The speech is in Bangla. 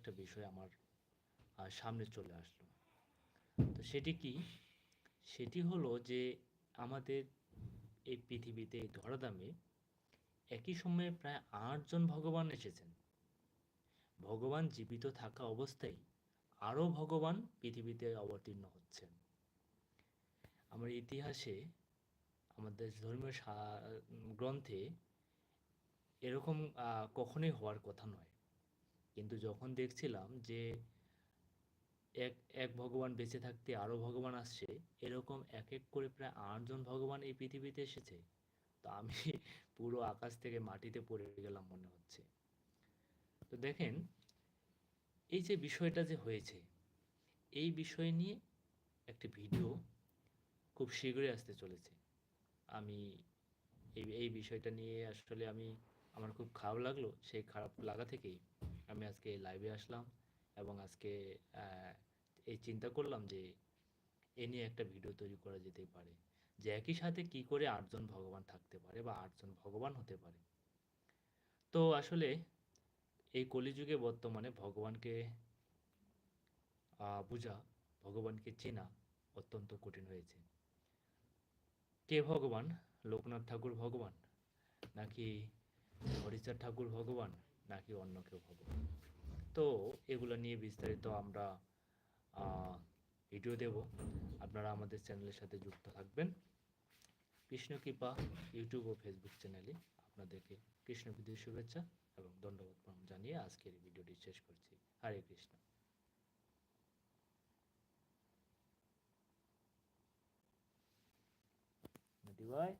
একটা বিষয় আমার সামনে চলে আসলো। তো সেটি কি? সেটি হলো যে আমাদের এই পৃথিবীতে এই ধরাধামে একই সময়ে প্রায় আটজন ভগবান এসেছেন। ভগবান জীবিত থাকা অবস্থায় আরও ভগবান পৃথিবীতে অবতীর্ণ হচ্ছেন। আমার ইতিহাসে আমাদের ধর্মীয় গ্রন্থে এরকম কখনোই হওয়ার কথা নয়। কিন্তু যখন দেখছিলাম যে এক এক ভগবান বেঁচে থাকতে আরও ভগবান আসছে, এরকম এক এক করে প্রায় আটজন ভগবান এই পৃথিবীতে এসেছে। তো আমি পুরো আকাশ থেকে মাটিতে পড়ে গেলাম মনে হচ্ছে। তো দেখেন, এই যে বিষয়টা যে হয়েছে, এই বিষয় নিয়ে একটি ভিডিও খুব শীঘ্রই আসতে চলেছে। আমি এই এই বিষয়টা নিয়ে আসলে আমি, আমার খুব খারাপ লাগল, সেই খারাপ লাগা থেকেই। আমি আজকে লাইভে আসলাম এবং আজকে এই চিন্তা করলাম যে, এ নিয়ে একটা ভিডিও তৈরি করা যেতেই পারে। যে একই সাথে কি করে আটজন ভগবান থাকতে পারে বা আটজন ভগবান হতে পারে। তো আসলে, এই কলিযুগে বর্তমানে ভগবানকে বোঝা, ভগবানকে চেনা অত্যন্ত কঠিন হয়েছে। কে ভগবান? লোকনাথ ঠাকুর ভগবান? নাকি হরিচাঁদ ঠাকুর ভগবান? নাকি অন্য কেউ ভগবান তো এগুলো নিয়ে বিস্তারিত আমরা ভিডিও দেব। আপনারা আমাদের চ্যানেলের সাথে যুক্ত থাকবেন। কৃষ্ণ কৃপা ইউটিউব ও ফেসবুক চ্যানেলে আপনাদেরকে কৃষ্ণ বিদ্যুৎ শুভেচ্ছা এবং দণ্ডবোধ প্রণাম জানিয়ে আজকের ভিডিওটি শেষ করছি। হরে কৃষ্ণ। ভাই।